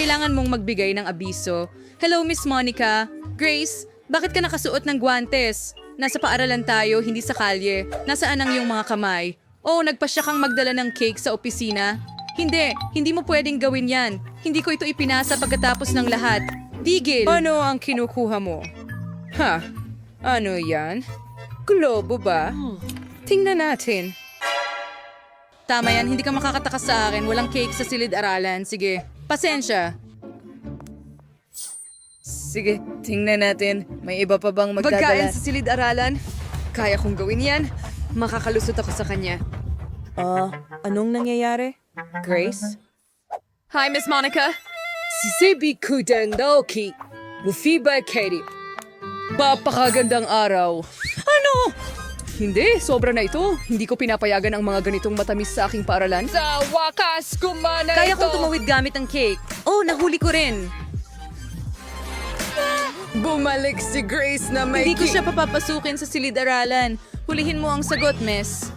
kailangan mong magbigay ng abiso. Hello, Miss Monica. Grace, bakit ka nakasuot ng guantes? Nasa paaralan tayo, hindi sa kalye. Nasaan ang iyong mga kamay? Oh, nagpasya kang magdala ng cake sa opisina? Hindi, hindi mo pwedeng gawin yan. Hindi ko ito ipinasa pagkatapos ng lahat. Digil! Ano ang kinukuha mo? Ha? Ano yan? Globo ba? Tingnan natin. Tama yan, hindi ka makakatakas sa akin. Walang cake sa silid-aralan. Sige, pasensya. Sige, tingnan natin. May iba pa bang magdadala? Pagkain sa silid-aralan? Kaya kong gawin yan. Makakalusot ako sa kanya. Ah, anong nangyayari? Grace? Hi, Miss Monica. Sisebi Kudandoki. Mufiba Katie. Papakagandang araw. Ano? Hindi, sobra na ito. Hindi ko pinapayagan ang mga ganitong matamis sa aking paaralan. Sa wakas, kumana Kaya ito. kong tumawid gamit ang cake. Oh, nahuli ko rin. Bumalik si Grace na may Hindi ko siya papapasukin sa silid-aralan. Hulihin mo ang sagot, miss.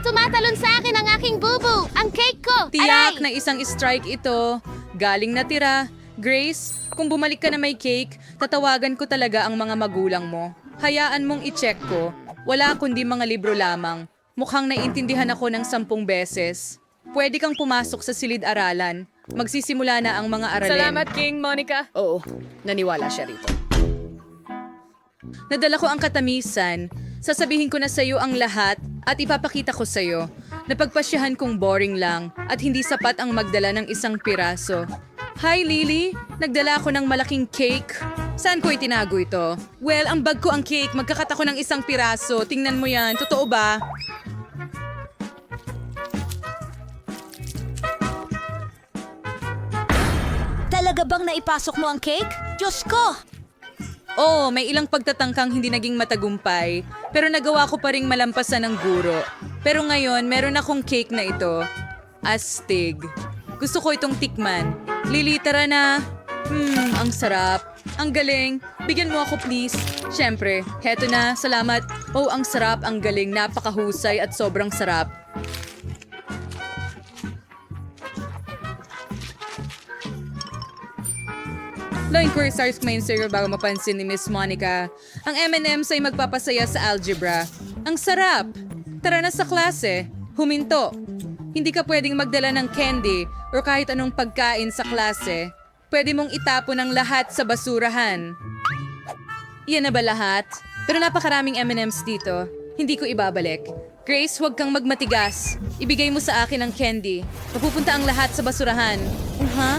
Tumatalon sa akin ang aking bubu, ang cake ko. Tiyak Aray! na isang strike ito. Galing na tira. Grace, kung bumalik ka na may cake, tatawagan ko talaga ang mga magulang mo. Hayaan mong i-check ko. Wala kundi mga libro lamang. Mukhang naiintindihan ako ng sampung beses. Pwede kang pumasok sa silid-aralan. Magsisimula na ang mga aralin. Salamat, King Monica. Oo, naniwala siya rito. Nadala ko ang katamisan. Sasabihin ko na sa'yo ang lahat at ipapakita ko sa'yo. Napagpasyahan kong boring lang at hindi sapat ang magdala ng isang piraso. Hi, Lily! Nagdala ako ng malaking cake. Saan ko itinago ito? Well, ang bag ko ang cake. Magkakat ako ng isang piraso. Tingnan mo yan. Totoo ba? Talaga bang naipasok mo ang cake? Diyos ko! Oo, may ilang pagtatangkang hindi naging matagumpay, pero nagawa ko pa ring malampasan ng guro. Pero ngayon, meron akong cake na ito. Astig. Gusto ko itong tikman. Lili, tara na. Hmm, ang sarap. Ang galing. Bigyan mo ako please. Siyempre, heto na. Salamat. Oh, ang sarap, ang galing. Napakahusay at sobrang sarap. Law inquiry starts main server bago mapansin ni Miss Monica. Ang M&M's ay magpapasaya sa algebra. Ang sarap! Tara na sa klase. Huminto. Hindi ka pwedeng magdala ng candy or kahit anong pagkain sa klase. Pwede mong itapon ang lahat sa basurahan. Iyan na ba lahat? Pero napakaraming M&M's dito. Hindi ko ibabalik. Grace, huwag kang magmatigas. Ibigay mo sa akin ang candy. Mapupunta ang lahat sa basurahan. Uh-huh.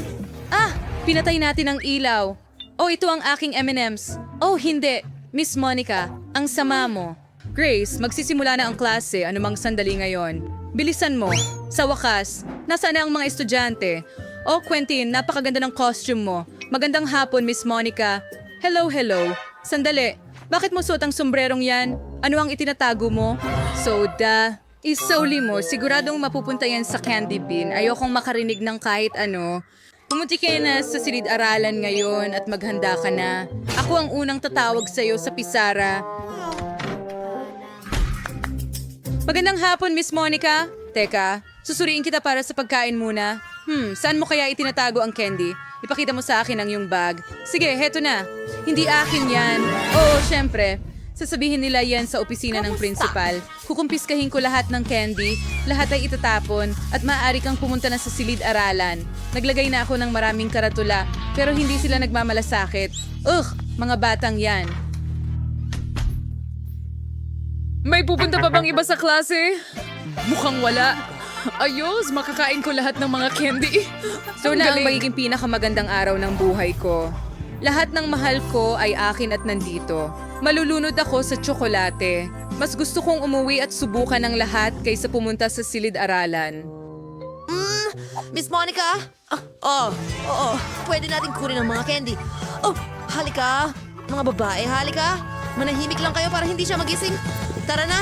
Ah! Pinatay natin ang ilaw. Oh, ito ang aking M&M's. Oh, hindi. Miss Monica, ang sama mo. Grace, magsisimula na ang klase anumang sandali ngayon. Bilisan mo. Sa wakas, nasaan na ang mga estudyante? Oh, Quentin, napakaganda ng costume mo. Magandang hapon, Miss Monica. Hello, hello. Sandali, bakit mo suot ang sombrerong yan? Ano ang itinatago mo? Soda. Isauli mo, siguradong mapupunta yan sa candy bin. Ayokong makarinig ng kahit ano. Pumunti ka na sa silid-aralan ngayon at maghanda ka na. Ako ang unang tatawag sa'yo sa Pisara. Magandang hapon, Miss Monica. Teka, susuriin kita para sa pagkain muna. Hmm, saan mo kaya itinatago ang candy? Ipakita mo sa akin ang iyong bag. Sige, heto na. Hindi akin yan. Oo, syempre. Sasabihin nila yan sa opisina ng principal. Kukumpiskahin ko lahat ng candy, lahat ay itatapon, at maaari kang pumunta na sa silid-aralan. Naglagay na ako ng maraming karatula, pero hindi sila nagmamalasakit. Ugh, mga batang yan. May pupunta pa bang iba sa klase? Mukhang wala. Ayos, makakain ko lahat ng mga candy. So na ang magiging pinakamagandang araw ng buhay ko. Lahat ng mahal ko ay akin at nandito. Malulunod ako sa tsokolate. Mas gusto kong umuwi at subukan ng lahat kaysa pumunta sa silid-aralan. Mm, Miss Monica? Ah, oh, oo. Pwede natin kunin ang mga candy. Oh, halika. Mga babae, halika. Manahimik lang kayo para hindi siya magising. Tara na.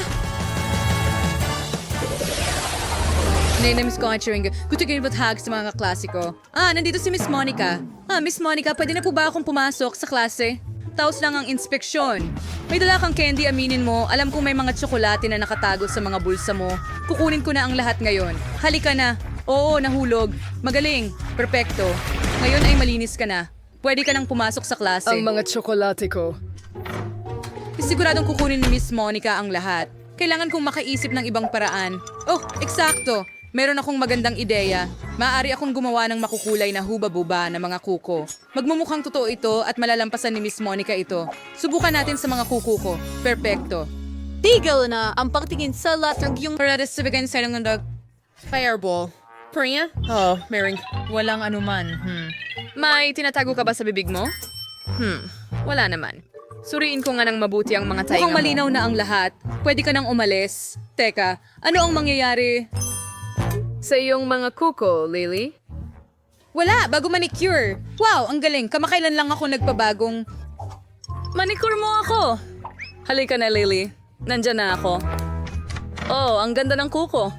Nainamiss ko ang chewing gum. Gusto ko yung hag sa mga klasiko. Ah, nandito si Miss Monica. Ah, Miss Monica, pwede na po ba akong pumasok sa klase? Taos lang ang inspeksyon. May dala kang candy, aminin mo. Alam kong may mga tsokolate na nakatago sa mga bulsa mo. Kukunin ko na ang lahat ngayon. Halika na. Oo, nahulog. Magaling. Perpekto. Ngayon ay malinis ka na. Pwede ka nang pumasok sa klase. Ang mga tsokolate ko. Siguradong kukunin ni Miss Monica ang lahat. Kailangan kong makaisip ng ibang paraan. Oh, eksakto! Meron akong magandang ideya. Maaari akong gumawa ng makukulay na huba-buba na mga kuko. Magmumukhang totoo ito at malalampasan ni Miss Monica ito. Subukan natin sa mga kuko ko. Perpekto. Tigil na ang pagtingin sa latag yung... Para sa bigyan sa ng dog. Fireball. Priya? Oh, Mering. Walang anuman. Hmm. May tinatago ka ba sa bibig mo? Hmm. Wala naman. Suriin ko nga ng mabuti ang mga tainga Mukhang mo. malinaw na ang lahat. Pwede ka nang umalis. Teka, ano ang mangyayari? Sa iyong mga kuko, Lily? Wala, bago manicure. Wow, ang galing. Kamakailan lang ako nagpabagong... Manicure mo ako! Halika na, Lily. Nandyan na ako. Oh, ang ganda ng kuko.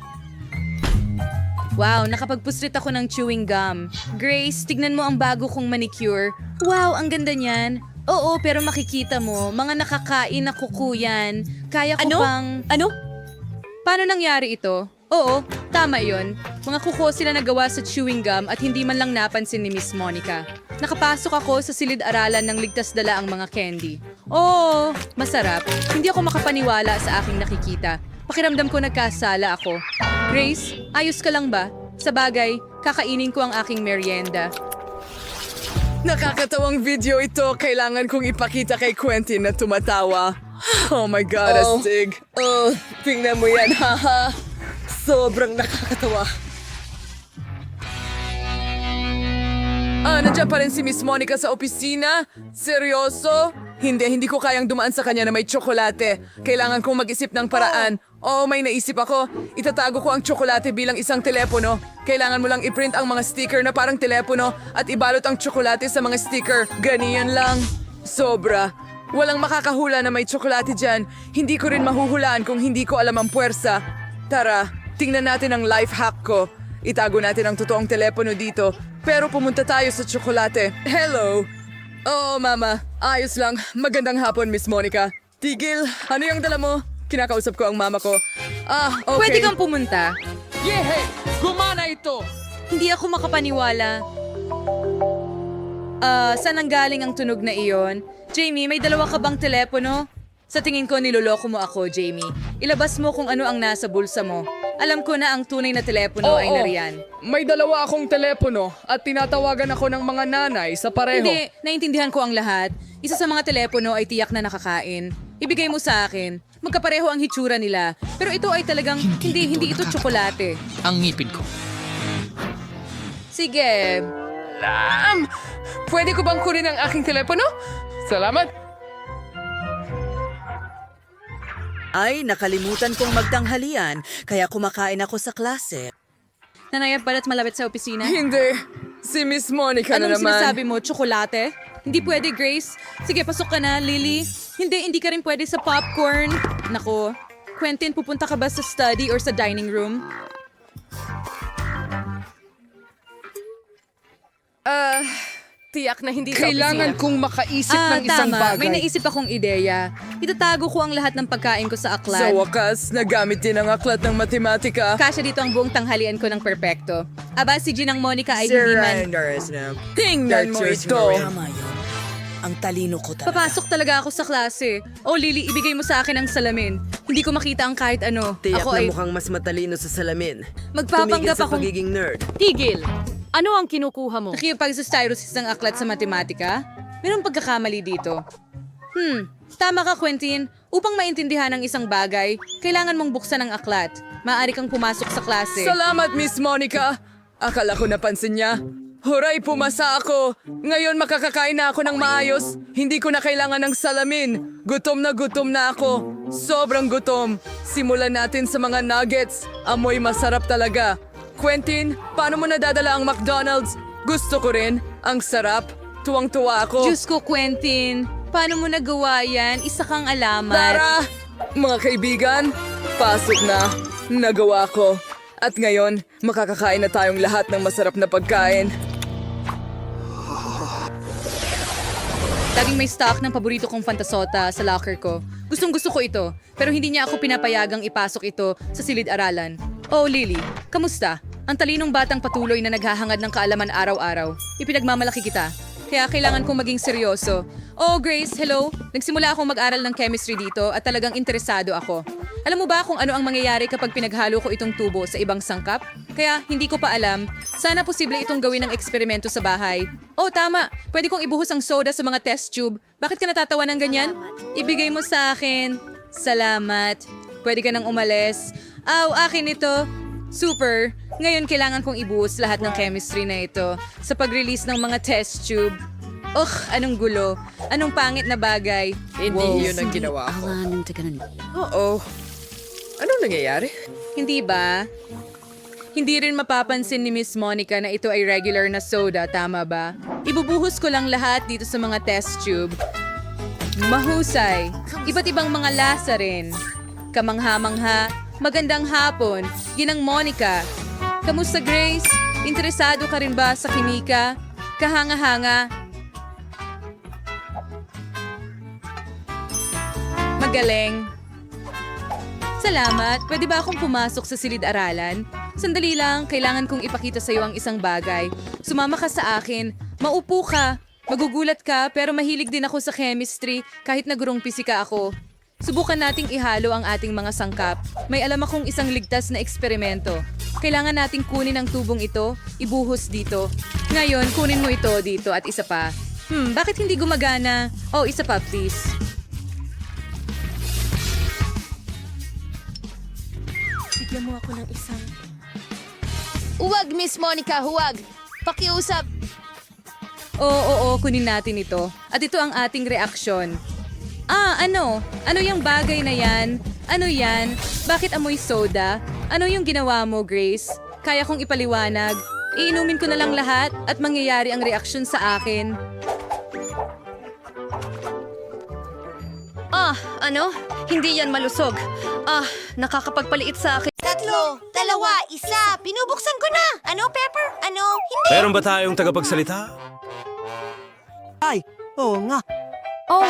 Wow, nakapagpuslit ako ng chewing gum. Grace, tignan mo ang bago kong manicure. Wow, ang ganda niyan. Oo, pero makikita mo, mga nakakain na kuko yan. Kaya ko Ano? pang... Ano? Paano nangyari ito? Oo, tama yon. Mga kuko sila nagawa sa chewing gum at hindi man lang napansin ni Miss Monica. Nakapasok ako sa silid-aralan ng ligtas dala ang mga candy. Oo, masarap. Hindi ako makapaniwala sa aking nakikita. Pakiramdam ko nagkasala ako. Grace, ayos ka lang ba? Sa bagay, kakainin ko ang aking merienda. Nakakatawang video ito. Kailangan kong ipakita kay Quentin na tumatawa. Oh my God, Oh. astig. Oh, tingnan mo yan, haha. Sobrang nakakatawa. Ah, nandiyan pa rin si Miss Monica sa opisina? Seryoso? Hindi, hindi ko kayang dumaan sa kanya na may tsokolate. Kailangan kong mag-isip ng paraan. Oo, may naisip ako. Itatago ko ang tsokolate bilang isang telepono. Kailangan mo lang i-print ang mga sticker na parang telepono at ibalot ang tsokolate sa mga sticker. Ganiyan lang. Sobra. Walang makakahula na may tsokolate dyan. Hindi ko rin mahuhulaan kung hindi ko alam ang puwersa. Tara, tingnan natin ang life hack ko. Itago natin ang totoong telepono dito. Pero pumunta tayo sa tsokolate. Hello! Oo, mama. Ayos lang. Magandang hapon, Miss Monica. Tigil, ano yung dala mo? Kinakausap ko ang mama ko. Ah, okay. Pwede kang pumunta. Yehe! Gumana ito! Hindi ako makapaniwala. Ah, saan ang galing ang tunog na iyon? Jamie, may dalawa ka bang telepono? Sa tingin ko, niloloko mo ako, Jamie. Ilabas mo kung ano ang nasa bulsa mo. Alam ko na ang tunay na telepono ay nariyan. May dalawa akong telepono at tinatawagan ako ng mga nanay sa pareho. Hindi, naintindihan ko ang lahat. Isa sa mga telepono ay tiyak na nakakain. Ibigay mo sa akin. Magkapareho ang hitsura nila. Pero ito ay talagang, hindi, hindi ito tsokolate. ang ngipin ko. Sige, Um, pwede ko bang kunin ang aking telepono? Salamat. Ay, nakalimutan kong magtanghalian, kaya kumakain ako sa klase. nanayap balat malapit sa opisina. Hindi. Si Miss Monica na Anong naman. sinasabi mo? Tsokolate? Hindi pwede, Grace. Sige, pasok ka na, Lily. Hindi, hindi ka rin pwede sa popcorn. Nako, Quentin, pupunta ka ba sa study or sa dining room? Ah, tiyak na hindi Kailangan sa opisina. kong makaisip ah, ng isang tama. bagay. May naisip akong ideya. Itatago ko ang lahat ng pagkain ko sa Sa aklat. wakas, nagamit din ang aklat ng matematika. Kasya dito ang buong tanghalian ko ng perpekto. Aba, si Ginang Monica ay hindi man... Tingnan mo ito. Ang talino ko talaga. Papasok talaga ako sa klase. Oh, Lily, ibigay mo sa akin ang salamin. Hindi ko makita ang kahit ano. Tiyak ako na ay mukhang mas matalino sa salamin. magpapanggap Tumigil sa akong pagiging nerd. Tigil! Ano ang kinukuha mo? nakikipagsustyrosis ng aklat sa matematika. Mayroong pagkakamali dito. Hmm, tama ka, Quentin. Upang maintindihan ang isang bagay, kailangan mong buksan ang aklat. Maaari kang pumasok sa klase. Salamat, Miss Monica. Akala ko napansin niya. Huray, pumasa ako. Ngayon makakakain na ako ng maayos. Hindi ko na kailangan ng salamin. Gutom na gutom na ako. Sobrang gutom. Simulan natin sa mga nuggets. Amoy masarap talaga. Quentin, paano mo nadadala ang McDonald's? Gusto ko rin. Ang sarap. Tuwang-tuwa ako. Diyos ko, Quentin. Paano mo nagawa yan? Isa kang alamat. Tara! Mga kaibigan, pasok na. Nagawa ko. At ngayon, makakakain na tayong lahat ng masarap na pagkain. Laging may stock ng paborito kong fantasota sa locker ko. Gustong gusto ko ito, pero hindi niya ako pinapayagang ipasok ito sa silid-aralan. Oh, Lily, kamusta? Ang talinong batang patuloy na naghahangad ng kaalaman araw-araw. Ipinagmamalaki kita. Kaya kailangan kong maging seryoso. Oh, Grace, hello. Nagsimula akong mag-aral ng chemistry dito at talagang interesado ako. Alam mo ba kung ano ang mangyayari kapag pinaghalo ko itong tubo sa ibang sangkap? Kaya hindi ko pa alam. Sana posible itong gawin ng eksperimento sa bahay. Oh, tama. Pwede kong ibuhos ang soda sa mga test tube. Bakit ka natatawa ng ganyan? Ibigay mo sa akin. Salamat. Pwede ka nang umalis. Aw, akin ito. Super. Ngayon kailangan kong ibuhos lahat ng chemistry na ito sa pag-release ng mga test tube. Ugh, anong gulo. Anong pangit na bagay. Hindi yun ang ginawa ko. Oo. Anong nangyayari? Hindi ba? Hindi rin mapapansin ni Miss Monica na ito ay regular na soda, tama ba? Ibubuhos ko lang lahat dito sa mga test tube. Mahusay. Iba't ibang mga lasa rin. Kamangha-mangha. Magandang hapon. Ginang Monica. Kamusta Grace? Interesado ka rin ba sa kimika? Kahanga-hanga. Magaling. Salamat. Pwede ba akong pumasok sa silid-aralan? Sandali lang, kailangan kong ipakita sa iyo ang isang bagay. Sumama ka sa akin. Maupo ka. Magugulat ka, pero mahilig din ako sa chemistry kahit nagurong pisika ako. Subukan nating ihalo ang ating mga sangkap. May alam akong isang ligtas na eksperimento. Kailangan nating kunin ang tubong ito, ibuhos dito. Ngayon, kunin mo ito dito at isa pa. Hmm, bakit hindi gumagana? Oh, isa pa please. Huwag, Miss Monica, huwag. Pakiusap. Oo, oo, kunin natin ito. At ito ang ating reaksyon. Ah, ano? Ano yung bagay na yan? Ano yan? Bakit amoy soda? Ano yung ginawa mo, Grace? Kaya kong ipaliwanag. Iinumin ko na lang lahat at mangyayari ang reaksyon sa akin. Ah, ano? Hindi yan malusog. Ah, nakakapagpaliit sa akin. Tatlo, dalawa, isa. Pinubuksan ko na. Ano, Pepper? Ano? Hindi. Meron ba tayong tagapagsalita? Oh,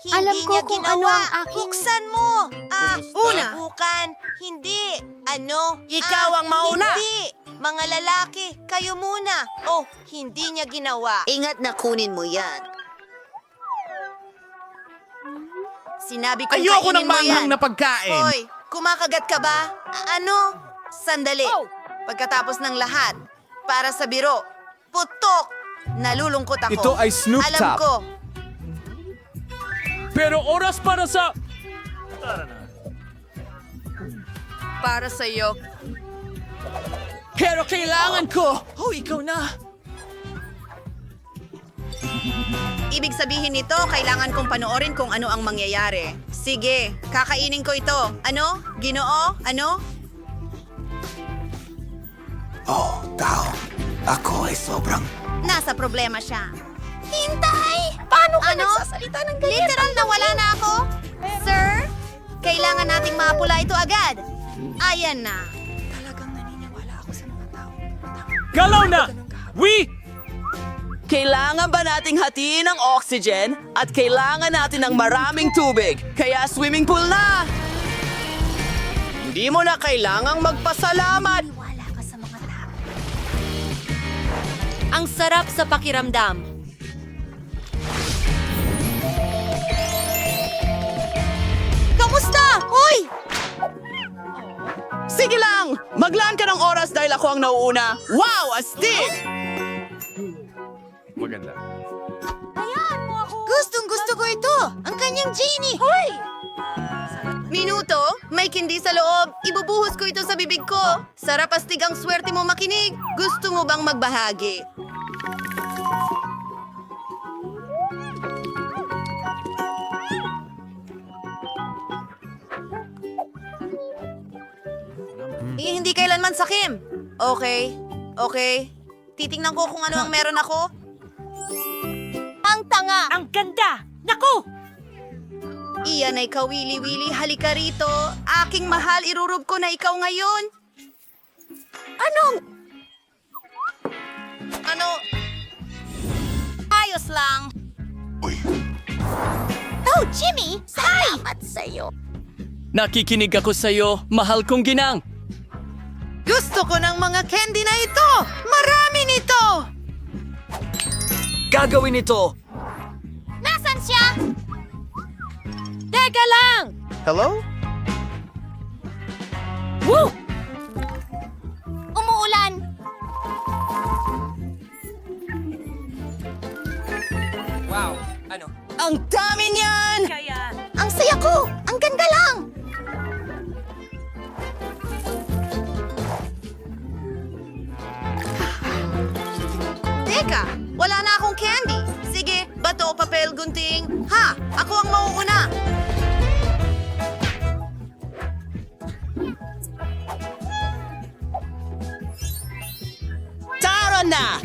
Hindi Alam ko niya kung ginawa. ano ang aking- Buksan mo. Ah, una. Bukan. Hindi. Ano? Ikaw Ah, ang mauna. Hindi. Mga lalaki, kayo muna. Oh, hindi niya ginawa. Ingat na kunin mo yan. Sinabi ko Ayoko kainin ng mo manghang yan. na pagkain. Hoy, kumakagat ka ba? A- ano? Sandali. Pagkatapos ng lahat, para sa biro, putok! Nalulungkot ako. Ito ay Snoop Alam Top. ko. Pero oras para sa... Para sa iyo. Pero kailangan ko! Oh, ikaw na! Ibig sabihin nito, kailangan kong panoorin kung ano ang mangyayari. Sige, kakainin ko ito. Ano? Ginoo? Ano? Oh, tao. Ako ay sobrang... Nasa problema siya. Hintay! Paano ka ano? nagsasalita ng ganyan? Literal na wala na ako? Sir, kailangan nating mapula ito agad. Ayan na. Galaw na! We! Kailangan ba nating hatiin ang oxygen at kailangan natin ng maraming tubig? Kaya swimming pool na! Hindi mo na kailangang magpasalamat! Ang sarap sa pakiramdam. Dahil ako ang nauuna. Wow, astig! Maganda. Gustong gusto ko ito! Ang kanyang genie! Hoy! Minuto, may kindi sa loob. Ibubuhos ko ito sa bibig ko. Sarap astig ang swerte mo makinig. Gusto mo bang magbahagi? Eh, hindi kailanman sakim. Okay, okay. Titingnan ko kung ano ang meron ako. Ang tanga! Ang ganda! Naku! Iyan ay kawili-wili, halika rito. Aking mahal, irurub ko na ikaw ngayon. Anong? Ano? Ayos lang. Oh, Jimmy! Salamat sa'yo. Nakikinig ako sa'yo, mahal kong ginang. Gusto ko ng mga candy na ito! Marami nito! Gagawin ito! Nasaan siya? Teka lang! Hello? Umuulan! Wow, ano? Ang dami niyan! Ang saya ko! Ang ganda lang! Bato o papel gunting. Ha, ako ang mauuna. Tara na!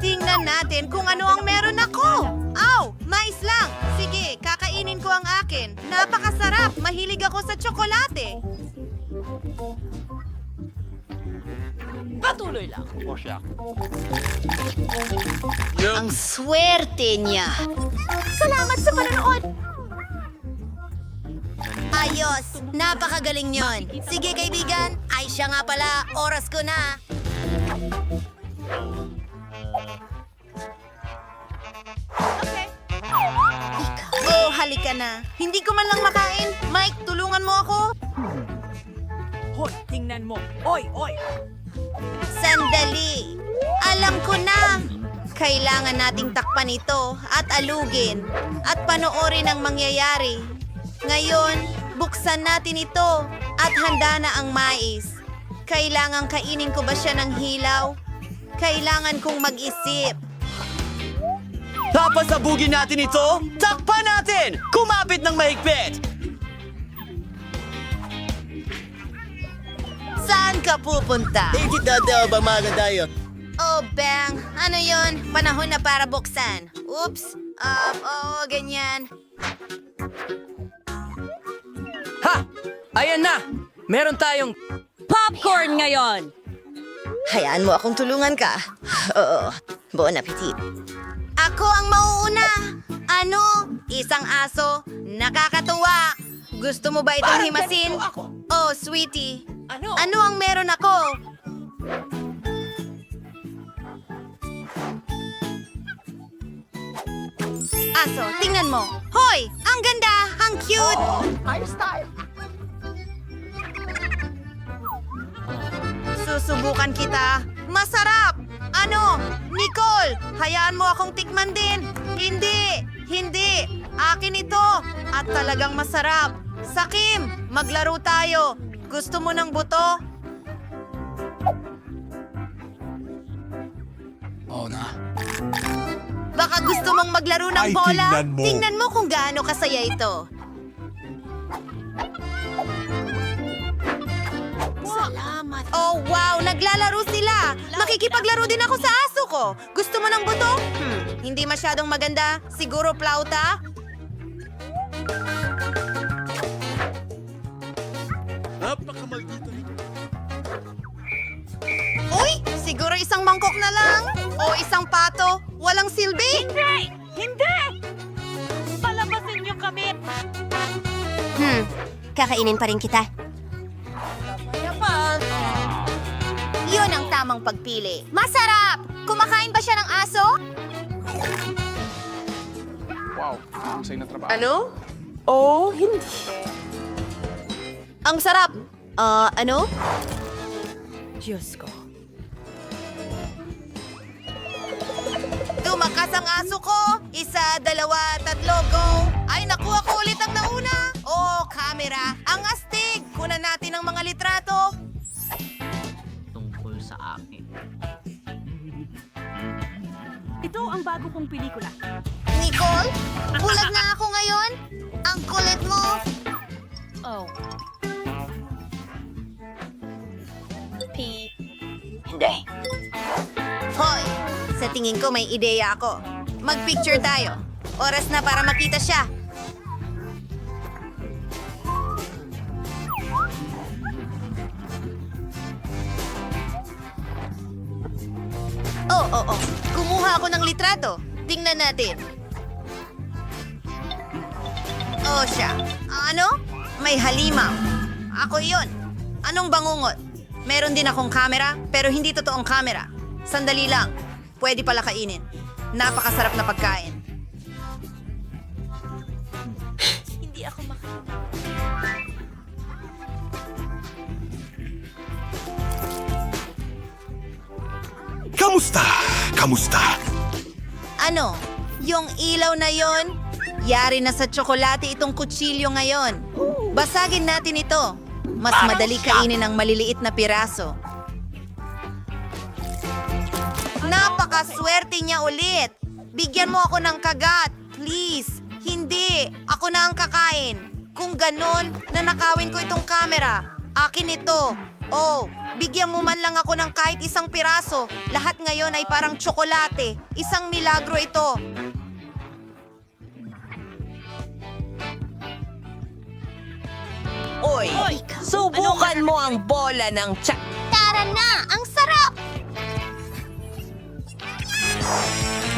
Tingnan natin kung ano ang meron ako. Aw, mais lang. Sige, kakainin ko ang akin. Napakasarap. Mahilig ako sa tsokolate. Ang swerte niya. Salamat sa panonood. Ayos. Napakagaling yon. Sige, kaibigan. Ay, siya nga pala. Oras ko na. Oh, halika na. Hindi ko man lang makain. Mike, tulungan mo ako. Hoy, tingnan mo! Oy, oy! Sandali. Alam ko na. Kailangan nating takpan ito at alugin at panoorin ang mangyayari. Ngayon, buksan natin ito at handa na ang mais. Kailangan kainin ko ba siya ng hilaw? Kailangan kong mag-isip. Papasabugin natin ito! Takpan natin! Kumapit ng mahigpit! Saan ka pupunta? Hindi dadaw ba mga tayo? Oh, bang! Ano yon? Panahon na para buksan. Oops! Um, oo, ganyan. Ha! Ayan na! Meron tayong... Popcorn ngayon! Hayaan mo akong tulungan ka. Oo. Bon appetit. Ako ang mauuna. Ano? Isang aso? Nakakatuwa. Gusto mo ba itong himasin? Oh, sweetie. Ano? Ano ang meron ako? Aso, tingnan mo. Hoy! Ang ganda! Ang cute! Susubukan kita. Masarap! Ano? Nicole, hayaan mo akong tikman din. Hindi! Hindi! Akin ito! At talagang masarap. Sakim, maglaro tayo. Gusto mo ng buto? Oh na. Baka gusto mong maglaro ng Ay, bola? tingnan mo. Tingnan mo kung gaano kasaya ito. Salamat. Oh, wow! Naglalaro sila! Makikipaglaro din ako sa aso ko! Gusto mo ng buto? Hmm, hindi masyadong maganda. Siguro plauta? Uy! Siguro isang mangkok na lang? O isang pato? Walang silbi? Hmm, kakainin pa rin kita. Yun ang tamang pagpili. Masarap! Kumakain ba siya ng aso? Ano? Oh, hindi. Ang sarap! Ah, ano? Diyos ko. Tumakas ang aso ko! Isa, dalawa, tatlo, go! Ay, nakuha ko ulit ang nauna! Oh, camera! Ang astig! Kunan natin ang mga litrato! tungkol sa akin. Ito ang bago kong pelikula. Nicole? Bulag na ako tingin ko may ideya ako. Mag-picture tayo. Oras na para makita siya. Oh, oh, oh. Kumuha ako ng litrato. Tingnan natin. Oh, siya. Ano? May halimaw. Ako yon. Anong bangungot? Meron din akong camera, pero hindi totoong camera. Sandali lang. Pwede pala kainin. Napakasarap na pagkain. Hindi ako mak... Kamusta? Kamusta? Ano? Yung ilaw na yon? Yari na sa tsokolate itong kutsilyo ngayon. Basagin natin ito. Mas madali kainin ang maliliit na piraso. Napakaswerte niya ulit. Bigyan mo ako ng kagat, please. Hindi, ako na ang kakain. Kung ganon, nanakawin ko itong camera. Akin ito. Oh, bigyan mo man lang ako ng kahit isang piraso. Lahat ngayon ay parang tsokolate. Isang milagro ito. Oy, subukan mo ang bola ng tsak. Tara na! Ang sarap! Música